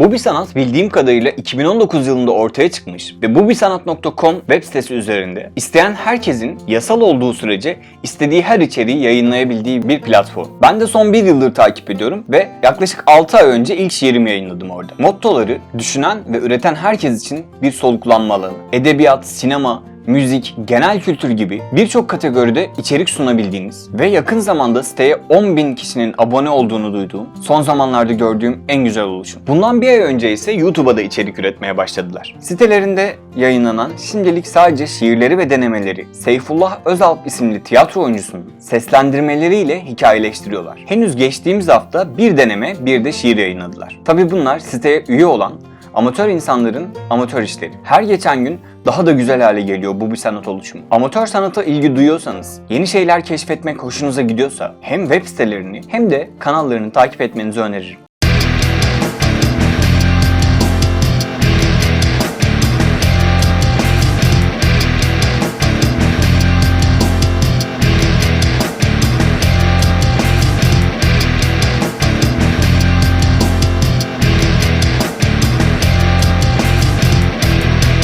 Bu bir sanat bildiğim kadarıyla 2019 yılında ortaya çıkmış ve bubisanat.com web sitesi üzerinde isteyen herkesin yasal olduğu sürece istediği her içeriği yayınlayabildiği bir platform. Ben de son bir yıldır takip ediyorum ve yaklaşık 6 ay önce ilk şiirimi yayınladım orada. Mottoları düşünen ve üreten herkes için bir soluklanma alanı. Edebiyat, sinema, müzik, genel kültür gibi birçok kategoride içerik sunabildiğiniz ve yakın zamanda siteye 10.000 kişinin abone olduğunu duyduğum, son zamanlarda gördüğüm en güzel oluşum. Bundan bir ay önce ise YouTube'a da içerik üretmeye başladılar. Sitelerinde yayınlanan şimdilik sadece şiirleri ve denemeleri Seyfullah Özalp isimli tiyatro oyuncusunun seslendirmeleriyle hikayeleştiriyorlar. Henüz geçtiğimiz hafta bir deneme bir de şiir yayınladılar. Tabi bunlar siteye üye olan Amatör insanların amatör işleri. Her geçen gün daha da güzel hale geliyor bu bir sanat oluşumu. Amatör sanata ilgi duyuyorsanız, yeni şeyler keşfetmek hoşunuza gidiyorsa hem web sitelerini hem de kanallarını takip etmenizi öneririm.